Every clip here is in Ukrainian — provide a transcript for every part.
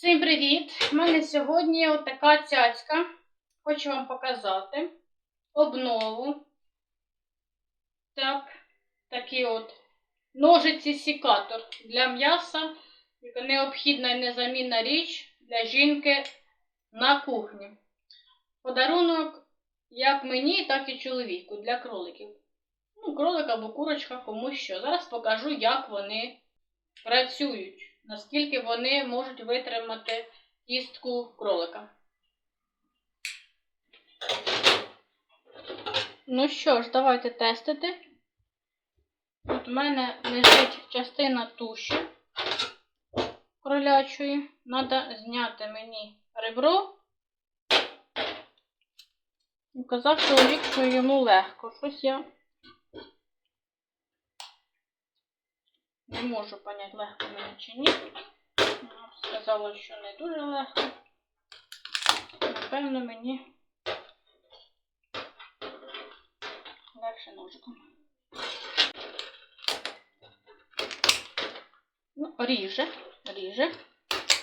Всім привіт! У мене сьогодні отака цяцька. Хочу вам показати обнову. Так, такий от ножиці сікатор для м'яса, необхідна і незамінна річ для жінки на кухні. Подарунок як мені, так і чоловіку для кроликів. Ну, кролик або курочка, кому що. Зараз покажу, як вони працюють, наскільки вони можуть витримати кістку кролика. Ну що ж, давайте тестити. От у мене лежить частина туші кролячої. Треба зняти мені ребро. Казав чоловік, що йому легко. Щось я не можу поняти, легко мені чи ні. Сказала, що не дуже легко. Напевно, мені легше ножиком. Ну, ріже, ріже.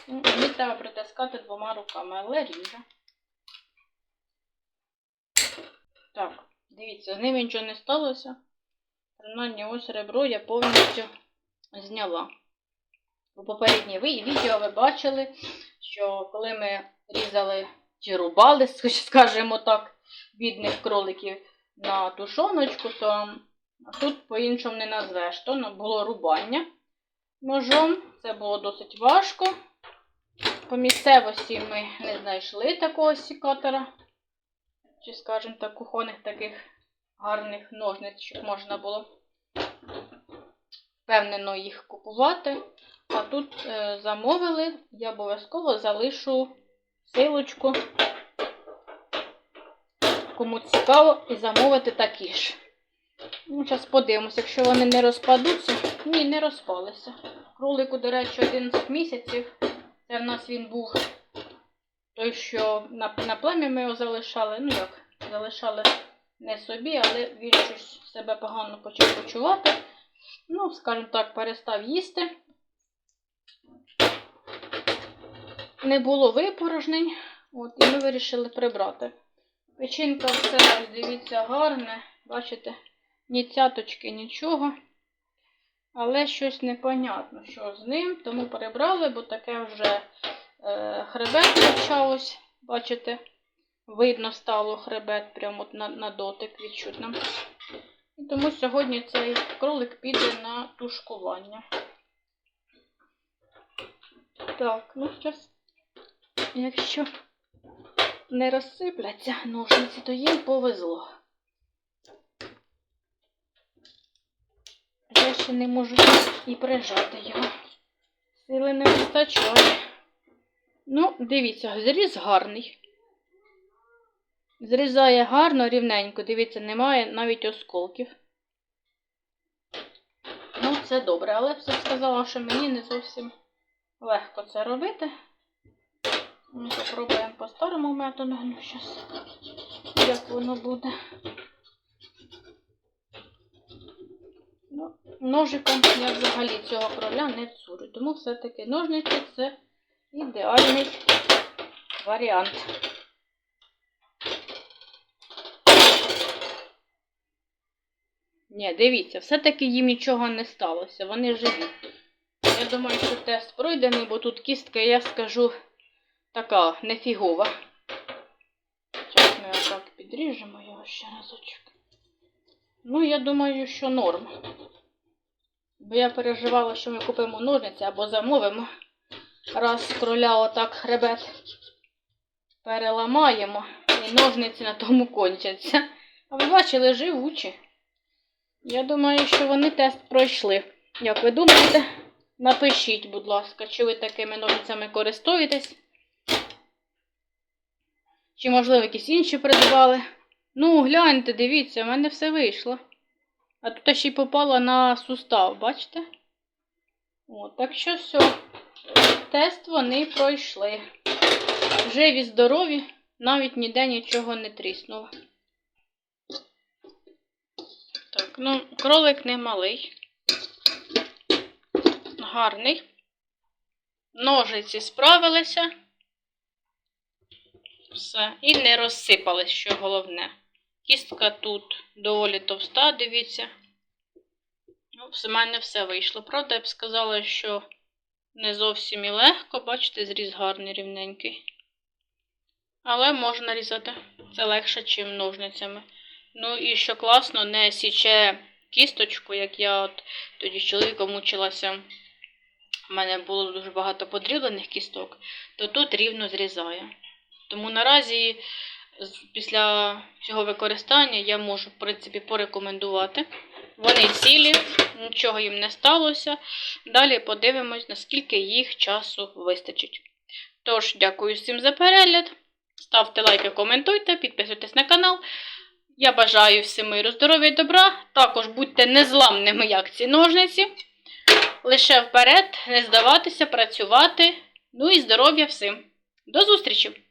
Ну, Мені треба притискати двома руками, але ріже. Так, дивіться, з ним нічого не сталося. Принаймні, ось ребро я повністю зняла. У попередній відео ви бачили, що коли ми різали чи рубали, скажімо так, бідних кроликів на тушоночку, то тут по-іншому не назвеш. То було рубання ножом. Це було досить важко. По місцевості ми не знайшли такого сікатора, чи, скажімо так, кухонних таких гарних ножниць, щоб можна було впевнено їх купувати. А тут е, замовили, я обов'язково залишу силочку, кому цікаво, і замовити такі ж. Ну, зараз подивимося, якщо вони не розпадуться. Ні, не розпалися. Кролику, до речі, 11 місяців. Це в нас він був той, що на, на плем'я ми його залишали. Ну як, залишали не собі, але він щось себе погано почав почувати. Ну, скажімо так, перестав їсти. Не було випорожнень, от, і ми вирішили прибрати. Печінка все, дивіться, гарне. Бачите, ні цяточки, нічого. Але щось непонятно, що з ним, тому прибрали, бо таке вже е, хребет почалось. Бачите, видно стало хребет прямо от на, на дотик відчутно. І тому сьогодні цей кролик піде на тушкування. Так, ну зараз, якщо не розсипляться ножниці, то їм повезло. Я ще не можу і прижати його. Сили не вистачає. Ну, дивіться, зріз гарний. Зрізає гарно, рівненько. Дивіться, немає навіть осколків. Ну, це добре, але все сказала, що мені не зовсім легко це робити. Ми попробуємо по старому методу. Ну, щас, як воно буде. Ну, ножиком я взагалі цього кроля не цурю. Тому все-таки ножниці це ідеальний варіант. Ні, дивіться, все-таки їм нічого не сталося. Вони живі. Я думаю, що тест пройдений, бо тут кістка, я скажу, така нефігова. Зараз ми отак підріжемо його ще разочок. Ну, я думаю, що норм. Бо я переживала, що ми купимо ножниці або замовимо. Раз кроля отак хребет переламаємо, і ножниці на тому кончаться. А ви бачили, живучі. Я думаю, що вони тест пройшли. Як ви думаєте? Напишіть, будь ласка, чи ви такими ножницями користуєтесь? Чи, можливо, якісь інші придбали? Ну, гляньте, дивіться, в мене все вийшло. А тут ще й попала на сустав, бачите? О, так що все. Тест вони пройшли. Живі, здорові, навіть ніде нічого не тріснуло. Так, ну, кролик не малий. Гарний. Ножиці справилися. Все. І не розсипались, що головне. Кістка тут доволі товста, дивіться. Ну, в мене все вийшло. Правда, я б сказала, що не зовсім і легко, бачите, зріз гарний рівненький. Але можна різати. Це легше, ніж ножницями. Ну і що класно, не січе кісточку, як я от тоді з чоловіком мучилася. У мене було дуже багато подріблених кісток, то тут рівно зрізає. Тому наразі, після цього використання, я можу, в принципі, порекомендувати. Вони цілі, нічого їм не сталося. Далі подивимось, наскільки їх часу вистачить. Тож, дякую всім за перегляд. Ставте лайки, коментуйте, підписуйтесь на канал. Я бажаю всім миру, здоров'я і добра. Також будьте незламними, як ці ножниці. Лише вперед, не здаватися, працювати. Ну і здоров'я всім. До зустрічі!